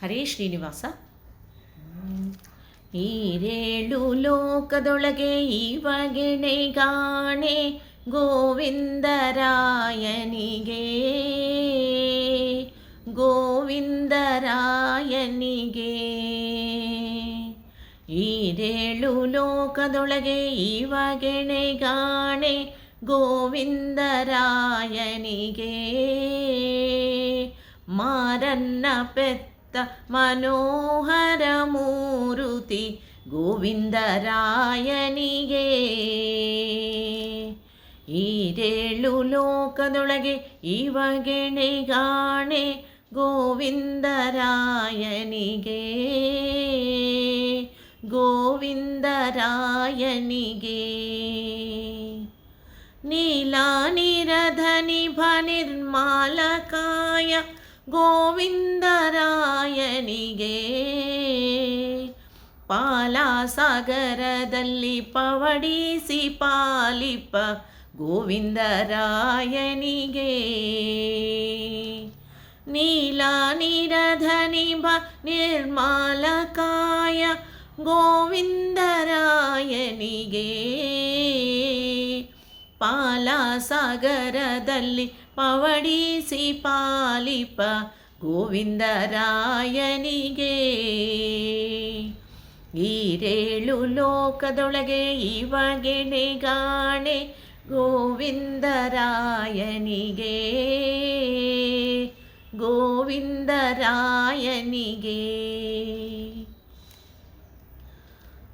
ಹರೇ ಶ್ರೀನಿವಾಸ ಈರೇಳು ಲೋಕದೊಳಗೆ ಇವಗೆಣೆಗಾಣೆ ಗೋವಿಂದರಾಯನಿಗೆ ಗೋವಿಂದರಾಯನಿಗೆ ಈರೇಳು ಲೋಕದೊಳಗೆ ಇವಗೆಣೆಗಾಣೆ ಗೋವಿಂದರಾಯನಿಗೆ ಮಾರನ್ನ ಪೆತ್ತ ಮನೋಹರ ಮೂರುತಿ ಗೋವಿಂದರಾಯನಿಗೆ ಈರೇಳು ಲೋಕದೊಳಗೆ ಇವಗೆಣೆಗಾಣೆ ಗೋವಿಂದರಾಯನಿಗೆ ಗೋವಿಂದರಾಯನಿಗೆ ನೀಲಾನಿರಧನಿಭ ನಿರ್ಮಾಲಕಾಯ ಗೋವಿಂದರಾಯನಿಗೆ ಪಾಲಾಸಾಗರದಲ್ಲಿ ಪವಡಿಸಿ ಪಾಲಿಪ ಗೋವಿಂದರಾಯನಿಗೆ ನೀಲಾನಿರಧನಿಭ ನಿರ್ಮಾಲಕಾಯ ಗೋವಿಂದರಾಯನಿಗೆ ಪಾಲಾಸಾಗರದಲ್ಲಿ ಪವಡಿಸಿ ಪಾಲಿಪ ಗೋವಿಂದರಾಯನಿಗೆ ಈರೇಳು ಲೋಕದೊಳಗೆ ಇವಗೆಣೆಗಾಣೆ ಗೋವಿಂದರಾಯನಿಗೆ ಗೋವಿಂದರಾಯನಿಗೆ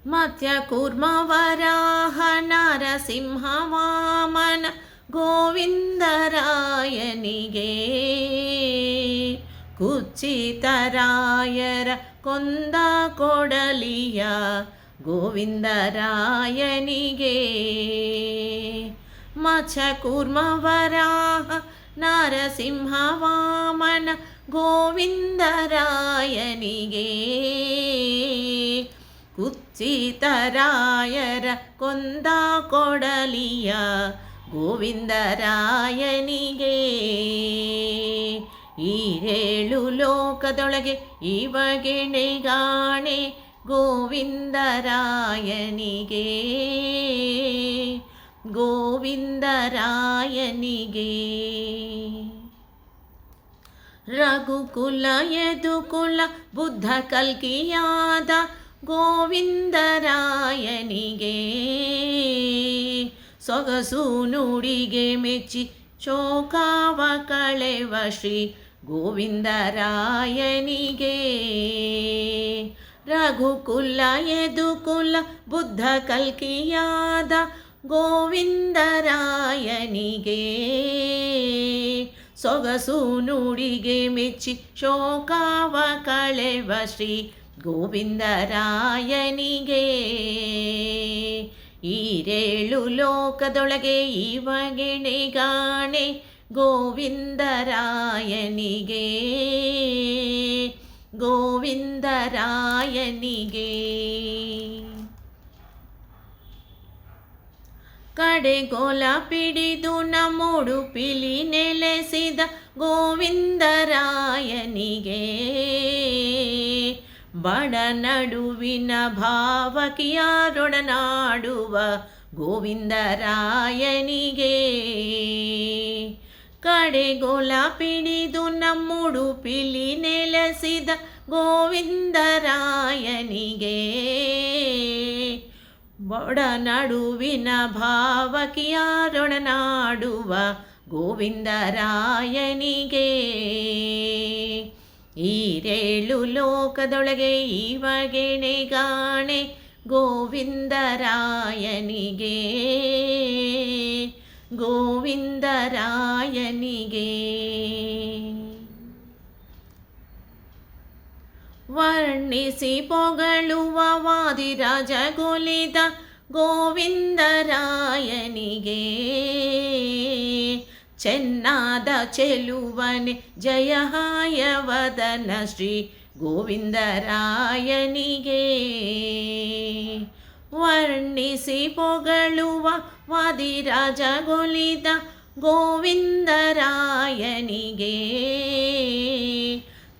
ಮತ್ಯ ಕೂರ್ಮವರಾಹ ನರಸಿಂಹ ವಾಮನ ಗೋವಿಂದರಾಯನಿಗೆ ಕುಚ್ಚಿತರಾಯರ ಕೊಂದ ಕೊಡಲಿಯ ಗೋವಿಂದರಾಯನಿಗೆ ಮಚ ಕೂರ್ಮವರಾಹ ನರಸಿಂಹ ವಾಮನ ಗೋವಿಂದರಾಯನಿಗೆ ಕುಚ್ಚಿತರಾಯರ ಕೊಂದ ಕೊಡಲಿಯ ಗೋವಿಂದರಾಯನಿಗೆ ಈರೇಳು ಲೋಕದೊಳಗೆ ಇವಗೆಣೆಗಾಣೆ ಗೋವಿಂದರಾಯನಿಗೆ ಗೋವಿಂದರಾಯನಿಗೆ ರಘುಕುಲ ಯದುಕುಲ ಬುದ್ಧ ಕಲ್ಕಿಯಾದ ಗೋವಿಂದರಾಯನಿಗೆ ಸೊಗಸು ನುಡಿಗೆ ಮೆಚ್ಚಿ ಶೋಕಾವ ಕಳೆವ ಶ್ರೀ ಗೋವಿಂದರಾಯನಿಗೆ. ರಘುಕುಲ ಯದುಕುಲ ಬುದ್ಧ ಕಲ್ಕಿಯಾದ ಗೋವಿಂದರಾಯನಿಗೆ. ಸೊಗಸು ನುಡಿಗೆ ಮೆಚ್ಚಿ ಶೋಕಾವ ಕಳೆವ ಶ್ರೀ ಗೋವಿಂದರಾಯನಿಗೆ. ಈರೇಳು ಲೋಕದೊಳಗೆ ಇವಗೆಣೆಗಾಣೆ ಗೋವಿಂದರಾಯನಿಗೆ ಗೋವಿಂದರಾಯನಿಗೆ ಕಡೆಗೋಲ ಪಿಡಿದು ನಮ್ಮುಡು ಪಿಲಿ ನೆಲೆಸಿದ ಗೋವಿಂದರಾಯನಿಗೆ ಬಡ ನಡುವಿನ ಭಾವಕಿಯಾರೊಡನಾಡುವ ಗೋವಿಂದರಾಯನಿಗೆ. ಕಡೆಗೋಲ ಪಿಡಿದು ನಮ್ಮುಡು ಪಿಲಿ ನೆಲೆಸಿದ ಗೋವಿಂದರಾಯನಿಗೆ. ಬಡ ನಡುವಿನ ಭಾವಕಿಯಾರೊಡನಾಡುವ ಗೋವಿಂದರಾಯನಿಗೆ. ಈರೇಳು ಲೋಕದೊಳಗೆ ಇವಗೆಣೆಗಾಣೆ ಗೋವಿಂದರಾಯನಿಗೆ. ಗೋವಿಂದರಾಯನಿಗೆ. ವರ್ಣಿಸಿ ಪೊಗಳುವ ವಾದಿರಾಜ ಗೋವಿಂದರಾಯನಿಗೆ. ಚೆನ್ನಾದ ಚೆಲುವನೆ ಜಯಹಾಯವದನ ಶ್ರೀ ಗೋವಿಂದರಾಯನಿಗೆ. ವರ್ಣಿಸಿ ಪೊಗಳುವ ವಾದಿರಾಜ ಗೊಲಿದ ಗೋವಿಂದರಾಯನಿಗೆ.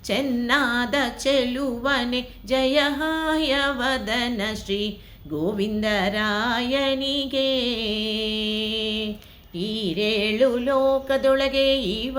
ಚೆನ್ನಾದ ಚೆಲುವನೆ ಜಯ ಹಾಯವದನ ಶ್ರೀ ಗೋವಿಂದರಾಯನಿಗೆ. ಈರೇಳು ಲೋಕದೊಳಗೆ ಇವ